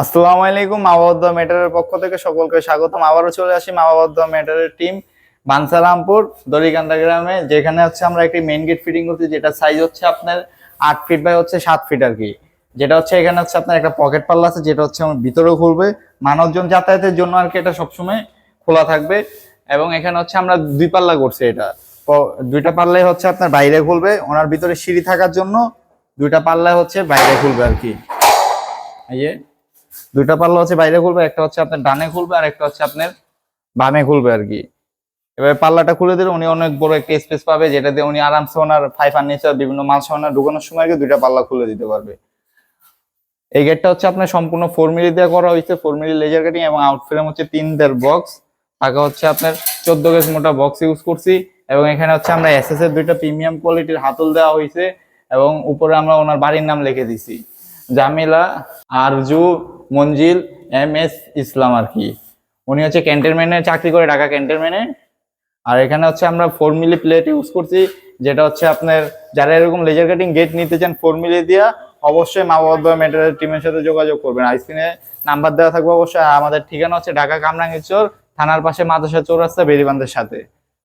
আসসালামু আলাইকুম মাবাবদ্ধ মেটারের পক্ষ থেকে সকলকে স্বাগতম। আবারও চলে আসি মাবাবদ্ধ মেটারের টিম বানসারামপুর, দড়িকান্দা গ্রামে, যেখানে হচ্ছে আমরা একটি মেইন গেট ফিটিং করছি যেটা সাইজ হচ্ছে আপনার আট ফিট বাই হচ্ছে সাত ফিট আর কি যেটা হচ্ছে এখানে হচ্ছে আপনার একটা পকেট পাল্লা আছে, যেটা হচ্ছে আমার ভিতরেও খুলবে। মানবজন যাতায়াতের জন্য আর কি এটা সবসময় খোলা থাকবে। এবং এখানে হচ্ছে আমরা দুই পাল্লা করছি এটা। দুইটা পাল্লাই হচ্ছে আপনার বাইরে খুলবে, ওনার ভিতরে সিঁড়ি থাকার জন্য দুইটা পাল্লা হচ্ছে বাইরে খুলবে আর কি। এই দুইটা পাল্লা হচ্ছে বাইরে খুলবে, একটা হচ্ছে আপনার ডানে খুলবে আর একটা হচ্ছে আপনার বামে খুলবে আর কি। এবার পাল্লাটা খুলে দিলে উনি অনেক বড় একটা স্পেস পাবে, যেটা দিয়ে উনি আরামসে ওনার ফাই ফার্নিচার বিভিন্ন মাল সামানা ঢুকানোর সময় আগে দুইটা পাল্লা খুলে দিতে পারবে। এই গেটটা হচ্ছে আপনার সম্পূর্ণ ফোর মিলি দিয়ে করা হয়েছে ফোর মিলি লেজার কাটিং এবং আউট ফ্রেম হচ্ছে তিন দের বক্স টাকা হচ্ছে আপনার চোদ্দ গেজ মোটা বক্স ইউজ করছি এবং এখানে হচ্ছে আমরা এসএস এর দুইটা প্রিমিয়াম কোয়ালিটির হাতল দেওয়া হয়েছে এবং উপরে আমরা ওনার বাড়ির নাম লিখে দিছি। জামিলা, আরজু মঞ্জিল এম এস ইসলাম আর কি। উনি হচ্ছে ক্যান্টনমেন্টে চাকরি করে, ঢাকা ক্যান্টনমেন্টে। আর এখানে হচ্ছে আমরা ফোর মিলি প্লেট ইউজ করছি, যেটা হচ্ছে আপনার যারা এরকম লেজার কাটিং গেট নিতে চান ফোর মিলি দিয়া, অবশ্যই মা বাবা মেটেরিয়াল টিমের সাথে যোগাযোগ করবেন। আইসক্রিনে নাম্বার দেওয়া থাকবে অবশ্যই। আমাদের ঠিকানা হচ্ছে ঢাকা কামরাঙ্গীরচর থানার পাশে মাদ্রাসা চৌরাস্তা, বেরিবান্ধের সাথে।